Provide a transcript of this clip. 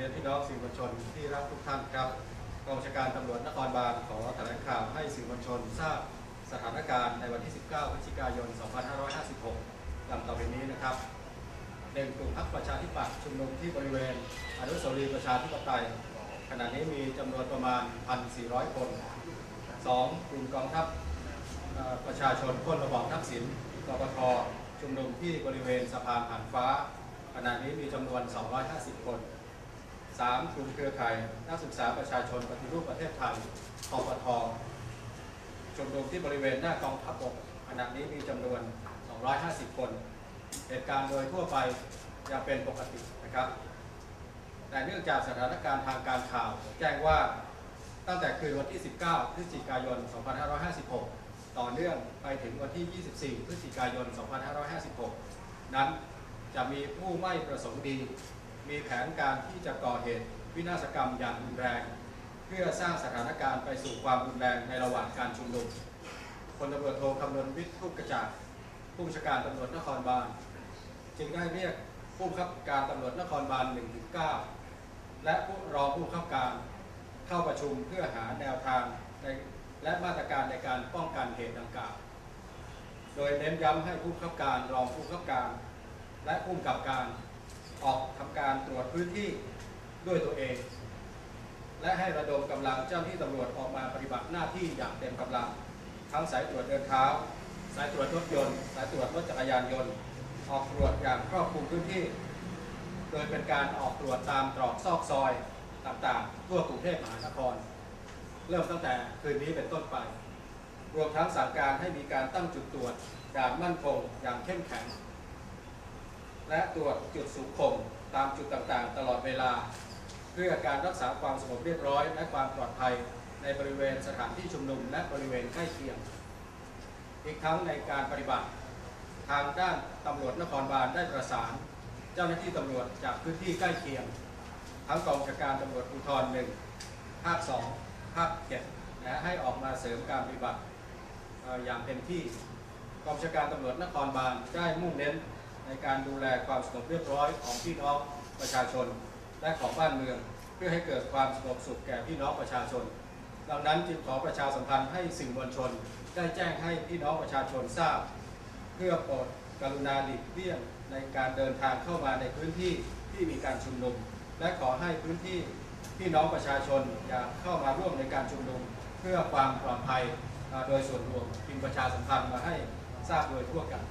รียนพี่น้องสื่อมวลชนที่รักทุกท่านครับกองชาการตำรวจนครบาลขอแถลงข่าวให้สื่อมวลชนทราบสถานการณ์ในวันที่ 19 พฤศจิกายน 2556 ดังต่อไปนี้นะครับหนึ่งกลุ่มพรรคประชาธิปัตย์ชุมนุมที่บริเวณ อนุสาวรีย์ประชาธิปไตย ขณะนี้มีจำนวนประมาณ 1,400 คน 2. กลุ่มกองทัพประชาชนพ้นระบอบทักษิณกปทชุมนุมที่บริเวณสะพานผ่านฟ้า ขณะนี้มีจำนวน 250 คน 3. กลุ่มเครือข่ายนักศึกษาประชาชนปฏิรูปประเทศไทยคอปทชุมนุมที่บริเวณหน้ากองทัพบกขณะนี้มีจำนวน 250 คน เหตุการณ์โดยทั่วไปยังเป็นปกตินะครับ แต่เนื่องจากสถานการณ์ทางการข่าว แจ้งว่าตั้งแต่คืนวันที่ 19 พฤศจิกายน 2556 ต่อเนื่องไปถึงวันที่ 24 พฤศจิกายน 2556 นั้นจะมีผู้ไม่ประสงค์ดี มีแผนการที่จะก่อเหตุวินาศกรรมอย่างรุนแรง เพื่อสร้างสถานการณ์ไปสู่ความรุนแรงในระหว่างการชุมนุมพลตำรวจโทคำนวณวิทย์ทุกกระจ่างผู้บัญชาการตำรวจนครบาลจึงได้เรียกผู้บังคับการตำรวจนครบาล1-9 และผู้รองผู้บังคับการเข้าประชุมเพื่อหาแนวทางในและมาตรการในการป้องกันเหตุดังกล่าว โดยเน้นย้ำให้ผู้บังคับการรองผู้บังคับการ และผู้กำกับการ ออกทำการตรวจพื้นที่ด้วยตัวเอง และให้ระดมกำลังเจ้าหน้าที่ตำรวจออกมาปฏิบัติหน้าที่อย่างเต็มกำลัง ทั้งสายตรวจเดินเท้า สายตรวจรถยนต์ สายตรวจรถจักรยานยนต์ ออกตรวจอย่างครอบคลุมพื้นที่ โดยเป็นการออกตรวจตามตรอกซอกซอยต่างๆ ทั่วกรุงเทพมหานคร เริ่มตั้งแต่คืนนี้เป็นต้นไป รวมทั้งสั่งการให้มีการตั้งจุดตรวจอย่างมั่นคงอย่างเข้มแข็ง และตรวจจุดสุขมตามจุดต่างๆ ตลอดเวลา เพื่อการรักษาความสงบเรียบร้อย และความปลอดภัยในบริเวณสถานที่ชุมนุม และบริเวณใกล้เคียง อีกทั้งในการปฏิบัติ ทางด้านตำรวจนครบาลได้ประสาน เจ้าหน้าที่ตำรวจจากพื้นที่ใกล้เคียง ทั้งกองบัญชาการตำรวจภูธรหนึ่งภาคสองภาคเจ็ดและให้ออกมาเสริมการปฏิบัติอย่างเต็มที่กองชาการตำรวจนครบาลได้มุ่งเน้น ในการดูแลความสงบเรียบร้อยของพี่น้องประชาชน และของบ้านเมือง เพื่อให้เกิดความสงบสุขแก่พี่น้องประชาชน ดังนั้นจึงขอประชาสัมพันธ์ให้สื่อมวลชน ได้แจ้งให้พี่น้องประชาชนทราบ เพื่อโปรดกรุณาหลีกเลี่ยงในการเดินทางเข้ามาในพื้นที่ที่มีการชุมนุม และขอให้พื้นที่พี่น้องประชาชนอย่าเข้ามาร่วมในการชุมนุม เพื่อความปลอดภัยโดยส่วนรวมจึงประชาสัมพันธ์มาให้ทราบโดยทั่วกัน